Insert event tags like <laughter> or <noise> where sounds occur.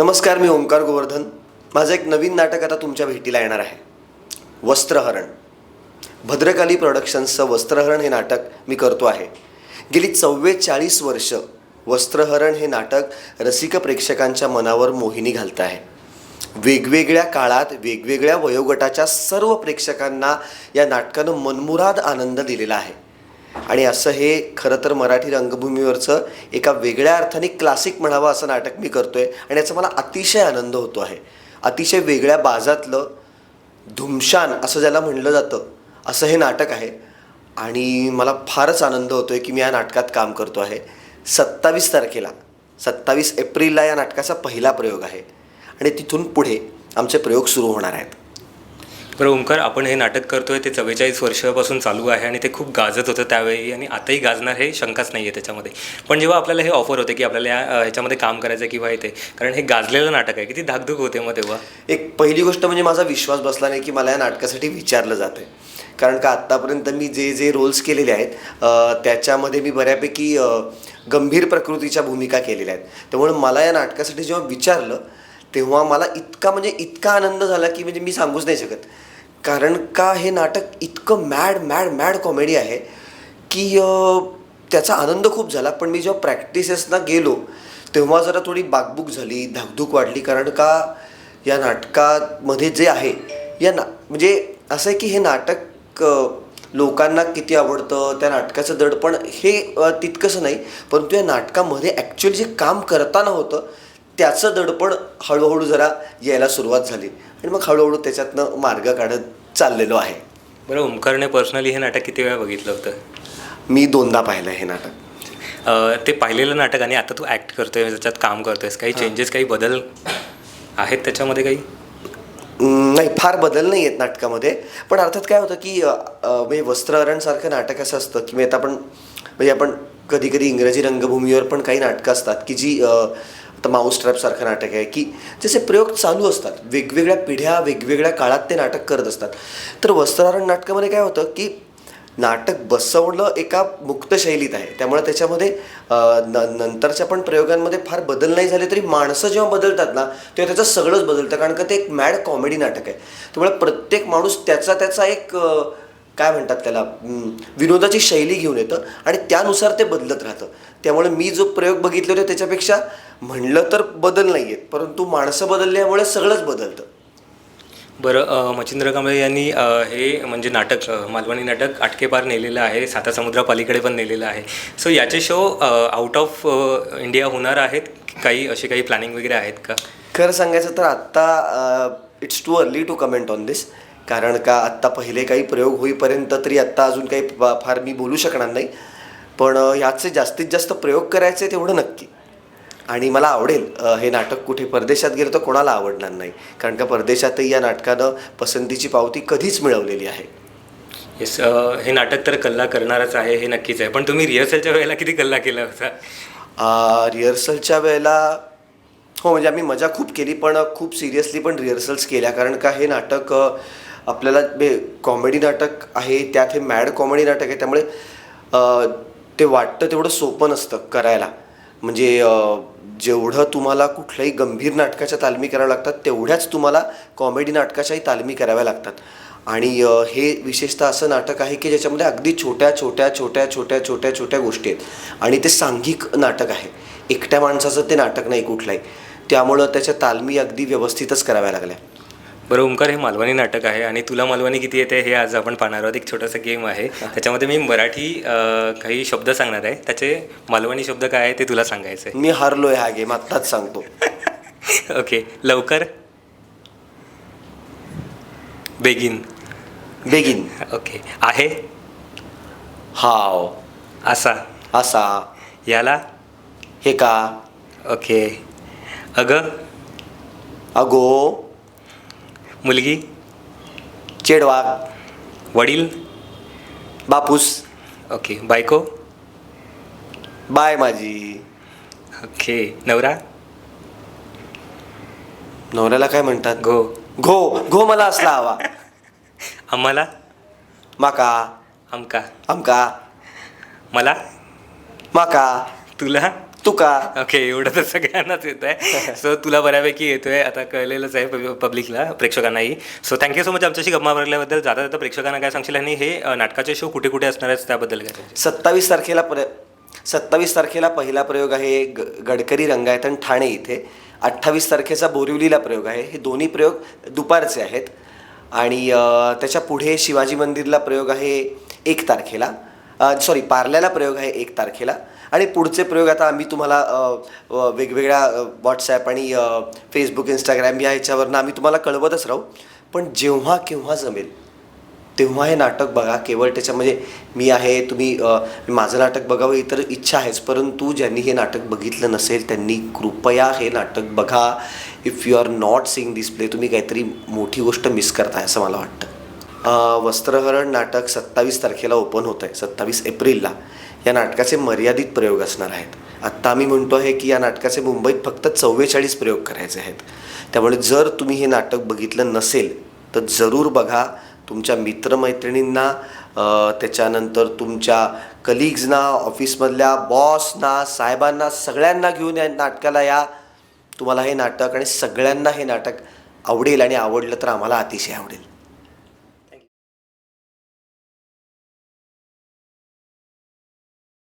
नमस्कार मी ओंकार गोवर्धन. माझं एक नवीन नाटक आता तुमच्या भेटीला येणार आहे. वस्त्रहरण. भद्रकाली प्रोडक्शन्सचं वस्त्रहरण हे नाटक मी करतो आहे. गेली चव्वेचाळीस वर्ष वस्त्रहरण हे नाटक रसिक प्रेक्षकांच्या मनावर मोहिनी घालतं आहे. वेगवेगळ्या काळात वेगवेगळ्या वयोगटाच्या सर्व प्रेक्षकांना या नाटकानं मनमुराद आनंद दिलेला आहे. आणि असं हे खरं तर मराठी रंगभूमीवरचं एका वेगळ्या अर्थाने क्लासिक म्हणावं असं नाटक मी करतो आहे आणि याचा मला अतिशय आनंद होतो आहे. अतिशय वेगळ्या बाजातलं धुमशान असं ज्याला म्हणलं जातं असं हे नाटक आहे. आणि मला फारच आनंद होतो आहे की मी या नाटकात काम करतो आहे. सत्तावीस तारखेला सत्तावीस एप्रिलला या नाटकाचा पहिला प्रयोग आहे. आणि तिथून पुढे आमचे प्रयोग सुरू होणार आहेत. बरं ओंकार आपण हे नाटक करतोय ते चव्वेचाळीस वर्षापासून चालू आहे आणि ते खूप गाजत होतं त्यावेळी आणि आताही गाजणार हे शंकाच नाही आहे त्याच्यामध्ये. पण जेव्हा आपल्याला हे ऑफर होते की आपल्याला या याच्यामध्ये ह्याच्यामध्ये काम करायचं आहे किंवा येते कारण हे गाजलेलं नाटक आहे किती धाकधूक होते मग तेव्हा? एक पहिली गोष्ट म्हणजे माझा विश्वास बसला नाही की मला या नाटकासाठी विचारलं जातं आहे कारण का आत्तापर्यंत मी जे जे रोल्स केलेले आहेत त्याच्यामध्ये मी बऱ्यापैकी गंभीर प्रकृतीच्या भूमिका केलेल्या आहेत. त्यामुळे मला या नाटकासाठी जेव्हा विचारलं तेव्हा मला इतका म्हणजे इतका आनंद झाला की म्हणजे मी सांगूच नाही शकत. कारण का हे नाटक इतकं मॅड मॅड मॅड कॉमेडी आहे की त्याचा आनंद खूप झाला. पण मी जेव्हा प्रॅक्टिसेसना गेलो तेव्हा जरा थोडी बागबूक झाली धाकधूक वाढली. कारण का या नाटकामध्ये जे आहे या ना म्हणजे असं आहे की हे नाटक लोकांना किती आवडतं त्या नाटकाचं दडपण हे तितकंसं नाही. परंतु या नाटकामध्ये ॲक्च्युअली जे काम करताना होतं त्याचं दडपण हळूहळू जरा यायला सुरुवात झाली. आणि मग हळूहळू त्याच्यातनं मार्ग काढत चाललेलो आहे. बरं ओंकारने पर्सनली हे नाटक किती वेळा बघितलं होतं? मी दोनदा पाहिलं हे नाटक. ते पाहिलेलं नाटक आणि आता तू ॲक्ट करतोय त्याच्यात काम करतोयस काही चेंजेस काही बदल आहेत त्याच्यामध्ये काही? नाही फार बदल नाही आहेत नाटकामध्ये. पण अर्थात काय होतं की म्हणजे वस्त्रहरणसारखं नाटक असं असतं की म्हणजे आता आपण म्हणजे आपण कधी कधी इंग्रजी रंगभूमीवर पण काही नाटकं असतात की जी आता माऊस ट्रॅपसारखं नाटक आहे की जसे प्रयोग चालू असतात वेगवेगळ्या पिढ्या वेगवेगळ्या काळात ते नाटक करत असतात. तर वस्त्रारण नाटकामध्ये काय होतं की नाटक बसवलं एका मुक्त शैलीत आहे. त्यामुळे त्याच्यामध्ये न नंतरच्या पण प्रयोगांमध्ये फार बदल नाही झाले तरी माणसं जेव्हा बदलतात ना तेव्हा त्याचं सगळंच बदलतं. कारण का ते एक मॅड कॉमेडी नाटक आहे. त्यामुळे प्रत्येक माणूस त्याचा त्याचा एक काय म्हणतात त्याला? विनोदाची शैली घेऊन येतं आणि त्यानुसार ते बदलत राहतं. त्यामुळे मी जो प्रयोग बघितले होते त्याच्यापेक्षा म्हणलं तर बदल नाही आहेत परंतु माणसं बदलल्यामुळे सगळंच बदलतं. बरं मच्छिंद्र कांबळे यांनी हे म्हणजे नाटक मालवणी नाटक आटकेपार नेलेलं आहे साता समुद्रापलीकडे पण नेलेलं आहे. सो याचे शो आउट ऑफ इंडिया होणार आहेत? काही असे काही प्लॅनिंग वगैरे आहेत का? खरं सांगायचं तर आत्ता it's too early to comment on this कारण का आत्ता पहिले काही प्रयोग होईपर्यंत तरी आत्ता अजून काही फार मी बोलू शकणार नाही. पण अ, याचे जास्तीत जास्त प्रयोग करायचे तेवढं नक्की. आणि मला आवडेल हे नाटक कुठे परदेशात गेलं तर कोणाला आवडणार नाही. कारण का परदेशातही या नाटकानं पसंतीची पावती कधीच मिळवलेली आहे. येस हे नाटक तर कल्ला करणारच आहे हे नक्कीच आहे. पण तुम्ही रिहर्सलच्या वेळेला किती कल्ला केला होता? रिहर्सलच्या वेळेला हो म्हणजे आम्ही मजा खूप केली पण खूप सिरियसली पण रिहर्सल्स केल्या. कारण का हे नाटक आपल्याला बे कॉमेडी नाटक आहे त्यात हे मॅड कॉमेडी नाटक आहे त्यामुळे ते वाटतं तेवढं सोपं नसतं करायला. म्हणजे जेवढं तुम्हाला कुठल्याही गंभीर नाटकाच्या तालमी कराव्या लागतात तेवढ्याच तुम्हाला कॉमेडी नाटकाच्याही तालमी कराव्या लागतात. आणि हे विशेषतः असं नाटक आहे की ज्याच्यामध्ये अगदी छोट्या छोट्या छोट्या छोट्या छोट्या छोट्या गोष्टी आहेत. आणि ते सांघिक नाटक आहे. एकट्या माणसाचं ते नाटक नाही कुठलंही. त्यामुळं त्याच्या तालमी अगदी व्यवस्थितच कराव्या लागल्या. बरं ओंकार हे मालवणी नाटक आहे आणि तुला मालवणी किती येते हे आज आपण पाहणार आहोत. एक छोटासा गेम आहे. त्याच्यामध्ये मी मराठी काही शब्द सांगणार आहे. त्याचे मालवणी शब्द काय आहे ते तुला सांगायचं मी हारलोय हा गेम आत्ताच सांगतो. आहे <laughs> ओके लवकर. बेगिन बेगिन ओके आहे? हाव. असा. असा. याला? हे का? ओके. अगं? अगो. मुलगी चेडवा वडील बापूस. ओके बायको? बाय माझी. ओके नवरा? नवऱ्याला काय म्हणतात? गो घो घो मला असला हवा. <laughs> आम्हाला? माका. आमका. आमका. मला? माका. तुला? तू का? ओके एवढं तर सगळ्यांनाच येत आहे सो तुला बऱ्यापैकी येतोय. आता कळलेलंच आहे पब्लिकला प्रेक्षकांनाही. So thank you so much आमच्याशी गप्पा मारल्याबद्दल जाता जाता प्रेक्षकांना काय सांगशील? आणि हे नाटकाचे शो कुठे कुठे असणार आहेत त्याबद्दल काय? सत्तावीस तारखेला प्र सत्तावीस तारखेला पहिला प्रयोग आहे ग गडकरी रंगायतन ठाणे इथे. अठ्ठावीस तारखेचा बोरिवलीला प्रयोग आहे. हे दोन्ही प्रयोग दुपारचे आहेत. आणि त्याच्या पुढे शिवाजी मंदिरला प्रयोग आहे एक तारखेला. सॉरी पार्ल्याला प्रयोग आहे एक तारखेला. आणि पुढचे प्रयोग आता आम्ही तुम्हाला वेगवेगळ्या व्हॉट्सॲप आणि फेसबुक इंस्टाग्राम या ह्याच्यावरनं आम्ही तुम्हाला कळवतच राहू. पण जेव्हा केव्हा जमेल तेव्हा हे नाटक बघा. केवळ त्याच्यामध्ये म्हणजे मी आहे तुम्ही माझं नाटक बघावं ही तर इच्छा आहेच. परंतु ज्यांनी हे नाटक बघितलं नसेल त्यांनी कृपया हे नाटक बघा. If you are not seeing this play तुम्ही काहीतरी मोठी गोष्ट मिस करताय असं मला वाटतं. वस्त्रहरण नाटक सत्तावीस तारखेला ओपन होतं आहे सत्तावीस एप्रिलला. या नाटकाचे मर्यादित प्रयोग असणार आहेत. आत्ता आम्ही म्हणतो आहे की या नाटकाचे मुंबईत फक्त चव्वेचाळीस प्रयोग करायचे आहेत. त्यामुळे जर तुम्ही हे नाटक बघितलं नसेल तर जरूर बघा. तुमच्या मित्रमैत्रिणींना त्याच्यानंतर तुमच्या कलिग्जना ऑफिसमधल्या बॉसना साहेबांना सगळ्यांना घेऊन या नाटकाला या. तुम्हाला हे नाटक आणि सगळ्यांना हे नाटक आवडेल आणि आवडलं तर आम्हाला अतिशय आवडेल.